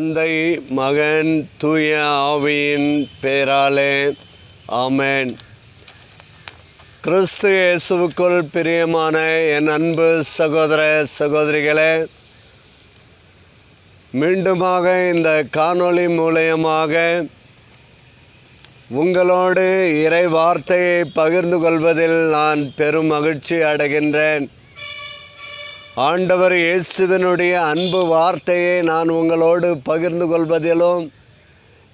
தந்தை மகன் தூய ஆவியின் பேராலே ஆமேன். கிறிஸ்து இயேசுவுக்குள் பிரியமான என் அன்பு சகோதர சகோதரிகளே மீண்டுமாக இந்த காணொளி மூலயமாக உங்களோடு இறை வார்த்தையை பகிர்ந்து கொள்வதில் நான் பெரும் மகிழ்ச்சி அடைகின்றேன். ஆண்டவர் இயேசுவினுடைய அன்பு வார்த்தையை நான் உங்களோடு பகிர்ந்து கொள்வதிலும்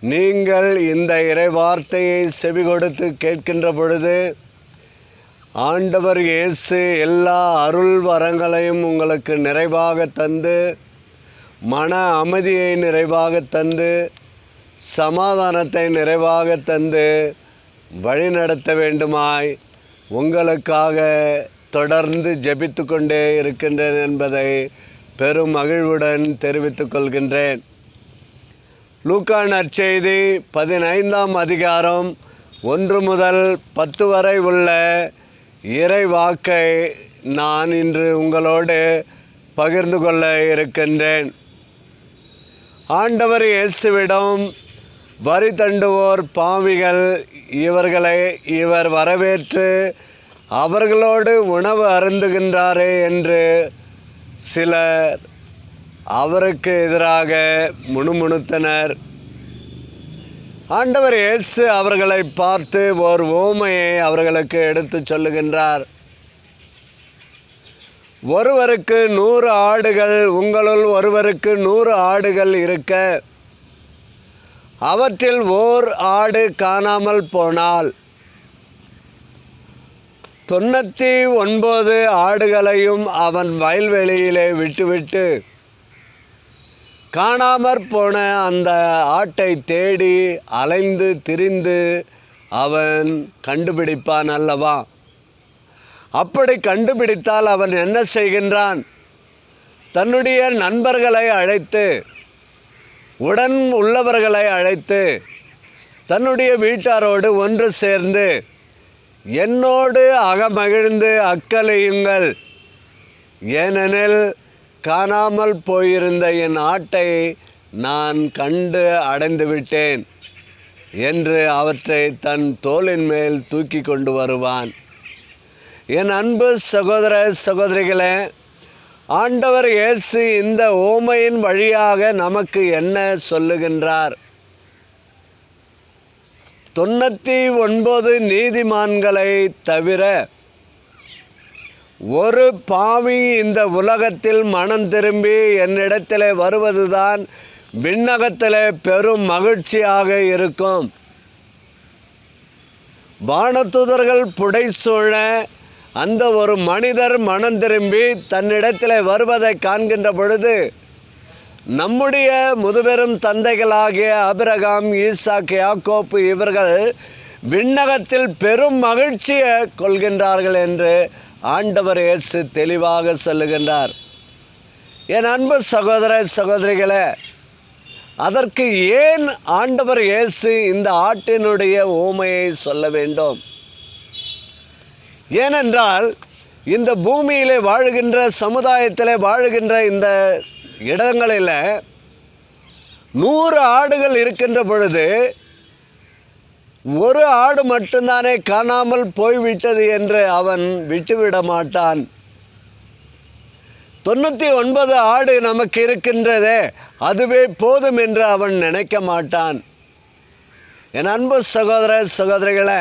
நீங்கள் இந்த இறை வார்த்தையை செவி கொடுத்து கேட்கின்ற பொழுது ஆண்டவர் இயேசு எல்லா அருள் வரங்களையும் உங்களுக்கு நிறைவாக தந்து மன அமைதியை நிறைவாக தந்து சமாதானத்தை நிறைவாக தந்து வழிநடத்த வேண்டுமாய் உங்களுக்காக தொடர்ந்து ஜெபித்து கொண்டே இருக்கின்றேன் என்பதை பெரும் மகிழ்வுடன் தெரிவித்துக் கொள்கின்றேன். லூக்கா நற்செய்தி பதினைந்தாம் அதிகாரம் ஒன்று முதல் பத்து வரை உள்ள இறை வாக்கை நான் இன்று உங்களோடு பகிர்ந்து கொள்ள இருக்கின்றேன். ஆண்டவர் இயேசுவிடம் வரி தண்டுவோர் பாவிகள் இவர்களை இவர் வரவேற்று அவர்களோடு உணவு அருந்துகின்றாரே என்று சிலர் அவருக்கு எதிராக முணுமுணுத்தனர். ஆண்டவர் இயேசு அவர்களை பார்த்து ஓர் ஓமையை அவர்களுக்கு எடுத்துச் சொல்லுகின்றார். ஒருவருக்கு நூறு ஆடுகள் உங்களுள் ஒருவருக்கு நூறு ஆடுகள் இருக்க அவற்றில் ஓர் ஆடு காணாமல் போனால் தொண்ணூற்றி ஒன்பது ஆடுகளையும் அவன் வயல்வெளியிலே விட்டுவிட்டு காணாமற் போன அந்த ஆட்டை தேடி அலைந்து திரிந்து அவன் கண்டுபிடிப்பான் அல்லவா? அப்படி கண்டுபிடித்தால் அவன் என்ன செய்கின்றான்? தன்னுடைய நண்பர்களை அழைத்து உடன் உள்ளவர்களை அழைத்து தன்னுடைய வீட்டாரோடு ஒன்று சேர்ந்து என்னோடு அகமகிழ்ந்து அக்கலையுங்கள். ஏனெனில் காணாமல் போயிருந்த என் ஆட்டை நான் கண்டு அடைந்து விட்டேன் என்று அவற்றை தன் தோளின் மேல் தூக்கி கொண்டு வருவான். என் அன்பு சகோதர சகோதரிகளே ஆண்டவர் இயேசு இந்த ஓமையின் வழியாக நமக்கு என்ன சொல்லுகின்றார்? தொண்ணூற்றி ஒன்பது நீதிமான்களை தவிர ஒரு பாவி இந்த உலகத்தில் மனம் திரும்பி என்னிடத்தில் வருவதுதான் விண்ணகத்தில் பெரும் மகிழ்ச்சியாக இருக்கும். வானத்துதர்கள் புடைசூழ அந்த ஒரு மனிதர் மனம் திரும்பி தன்னிடத்தில் வருவதை காண்கின்ற பொழுது நம்முடைய முதுபெரும் தந்தைகளாகிய அபிரகாம் ஈசாக் யாக்கோப்பு இவர்கள் விண்ணகத்தில் பெரும் மகிழ்ச்சியை கொள்கின்றார்கள் என்று ஆண்டவர் இயேசு தெளிவாக சொல்லுகின்றார். என் அன்பு சகோதர சகோதரிகளே அதற்கு ஏன் ஆண்டவர் இயேசு இந்த ஆட்டினுடைய ஊமையை சொல்ல வேண்டும்? ஏனென்றால் இந்த பூமியிலே வாழுகின்ற சமுதாயத்தில் வாழுகின்ற இந்த இடங்களில் நூறு ஆடுகள் இருக்கின்ற பொழுது ஒரு ஆடு மட்டும்தானே காணாமல் போய்விட்டது என்று அவன் விட்டுவிட மாட்டான். தொண்ணூற்றி ஒன்பது ஆடு நமக்கு இருக்கின்றதே அதுவே போதும் என்று அவன் நினைக்க மாட்டான். என் அன்பு சகோதர சகோதரிகளை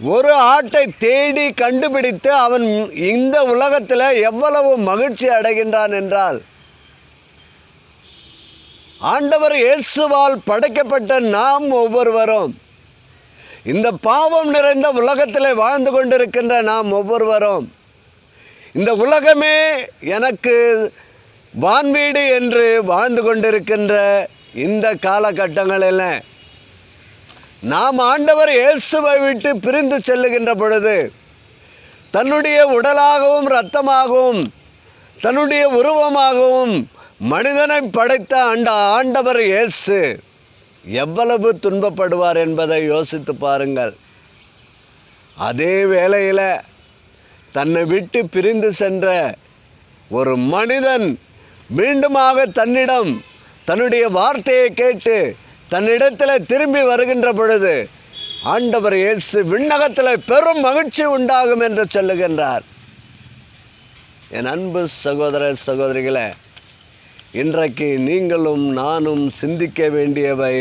ஒரு ஆட்டை தேடி கண்டுபிடித்து அவன் இந்த உலகத்தில் எவ்வளவு மகிழ்ச்சி அடைகின்றான் என்றால் ஆண்டவர் இயேசுவால் படைக்கப்பட்ட நாம் ஒவ்வொருவரும் இந்த பாவம் நிறைந்த உலகத்தில் வாழ்ந்து கொண்டிருக்கின்ற நாம் ஒவ்வொருவரும் இந்த உலகமே எனக்கு வான்வீடு என்று வாழ்ந்து கொண்டிருக்கின்ற இந்த காலகட்டங்களில் நாம் ஆண்டவர் இயேசுவை விட்டு பிரிந்து செல்லுகின்ற பொழுது தன்னுடைய உடலாகவும் இரத்தமாகவும் தன்னுடைய உருவமாகவும் மனிதனை படைத்த அந்த ஆண்டவர் இயேசு எவ்வளவு துன்பப்படுவார் என்பதை யோசித்து பாருங்கள். அதே வேளையில் தன்னை விட்டு பிரிந்து சென்ற ஒரு மனிதன் மீண்டுமாக தன்னிடம் தன்னுடைய வார்த்தையை கேட்டு தன்னிடத்தில் திரும்பி வருகின்ற பொழுது ஆண்டவர் இயேசு விண்ணகத்தில் பெரும் மகிழ்ச்சி உண்டாகும் என்று சொல்லுகின்றார். என் அன்பு சகோதர சகோதரிகளே இன்றைக்கு நீங்களும் நானும் சிந்திக்க வேண்டியவை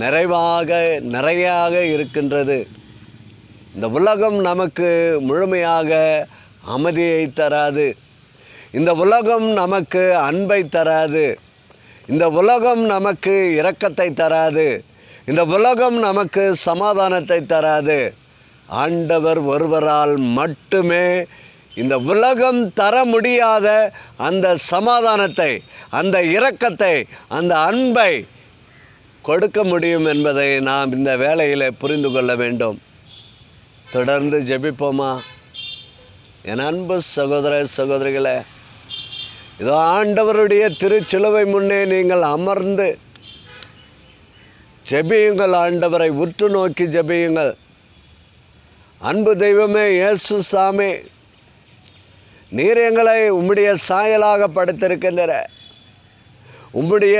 நிறைவாக நிறையாக இருக்கின்றது. இந்த உலகம் நமக்கு முழுமையாக அமைதியை தராது. இந்த உலகம் நமக்கு அன்பை தராது. இந்த உலகம் நமக்கு இரக்கத்தை தராது. இந்த உலகம் நமக்கு சமாதானத்தை தராது. ஆண்டவர் ஒருவரால் மட்டுமே இந்த உலகம் தர முடியாத அந்த சமாதானத்தை அந்த இரக்கத்தை அந்த அன்பை கொடுக்க முடியும் என்பதை நாம் இந்த வேலையில் புரிந்து கொள்ள வேண்டும். தொடர்ந்து ஜெபிப்போமா? என் அன்பு சகோதர சகோதரிகளை இதோ ஆண்டவருடைய திருச்சிலுவை முன்னே நீங்கள் அமர்ந்து ஜெபியுங்கள் ஆண்டவரை உற்று நோக்கி ஜெபியுங்கள். அன்பு தெய்வமே இயேசு சாமி நீர் எங்களை உம்முடைய சாயலாக படைத்திருக்கின்ற உம்முடைய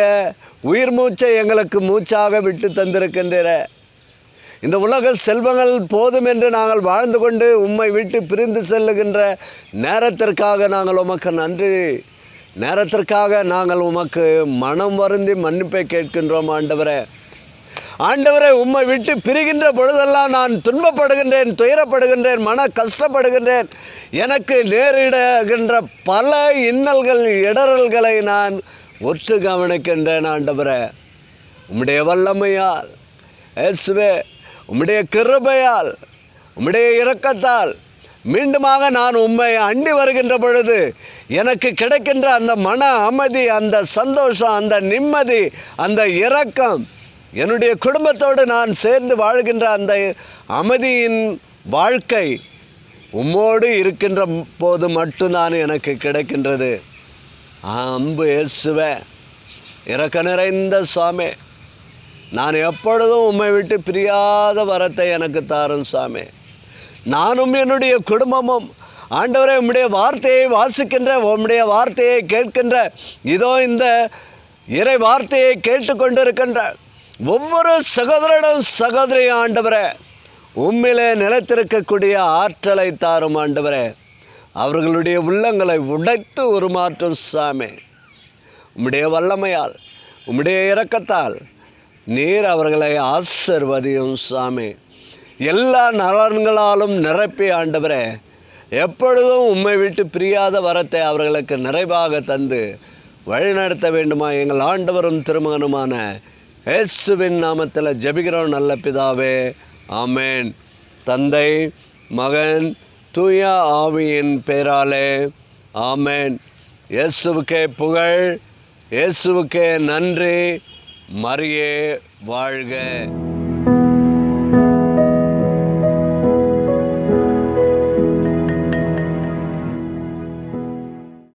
உயிர் மூச்சை எங்களுக்கு மூச்சாக விட்டு தந்திருக்கின்ற இந்த உலக செல்வங்கள் போதும் என்று நாங்கள் வாழ்ந்து கொண்டு உம்மை விட்டு பிரிந்து செல்லுகின்ற நேரத்திற்காக நாங்கள் உமக்கு நன்றி நேரத்திற்காக நாங்கள் உமக்கு மனம் வருந்தி மன்னிப்பை கேட்கின்றோம் ஆண்டவரே. ஆண்டவரை உம்மை விட்டு பிரிகின்ற பொழுதெல்லாம் நான் துன்பப்படுகின்றேன் துயரப்படுகின்றேன் மன கஷ்டப்படுகின்றேன். எனக்கு நேரிடுகின்ற பல இன்னல்கள் இடரல்களை நான் ஒற்று கவனிக்கின்றேன் ஆண்டவரே. உம்முடைய வல்லமையால் ஏசுவே உம்முடைய கிருபையால் உம்முடைய இரக்கத்தால் மீண்டுமாக நான் உண்மை அண்டி வருகின்ற பொழுது எனக்கு கிடைக்கின்ற அந்த மன அமைதி அந்த சந்தோஷம் அந்த நிம்மதி அந்த இரக்கம் என்னுடைய குடும்பத்தோடு நான் சேர்ந்து வாழ்கின்ற அந்த அமைதியின் வாழ்க்கை உம்மோடு இருக்கின்ற போது மட்டும்தான் எனக்கு கிடைக்கின்றது. அம்பு இயேசுவே இறக்க நிறைந்த சுவாமி நான் எப்பொழுதும் உம்மை விட்டு பிரியாத வரத்தை எனக்கு தாரும் சாமி நானும் என்னுடைய குடும்பமும் ஆண்டவரே உம்முடைய வார்த்தையை வாசிக்கின்ற உம்முடைய வார்த்தையை கேட்கின்ற இதோ இந்த இறை வார்த்தையை கேட்டுக்கொண்டிருக்கின்ற ஒவ்வொரு சகோதரனும் சகோதரி ஆண்டவரே உம்மிலே நிலைத்திருக்கக்கூடிய ஆற்றலை தாரும் ஆண்டவரே. அவர்களுடைய உள்ளங்களை உடைத்து உருமாற்றும் சாமி. உம்முடைய வல்லமையால் உம்முடைய இரக்கத்தால் நீர் அவர்களை ஆசிர்வதியும் சாமி. எல்லா நலன்களாலும் நிரப்பி ஆண்டவரே எப்பொழுதும் உம்மை விட்டு பிரியாத வரத்தை அவர்களுக்கு நிறைவாக தந்து வழிநடத்த வேண்டுமா? எங்கள் ஆண்டவரும் திருமகனுமான இயேசுவின் நாமத்தில் ஜபிக்கிறோம் நல்ல பிதாவே. ஆமேன். தந்தை மகன் தூய ஆவியின் பேராலே. ஆமேன். இயேசுவுக்கே புகழ் இயேசுவுக்கே நன்றி. மரியே வாழ்க.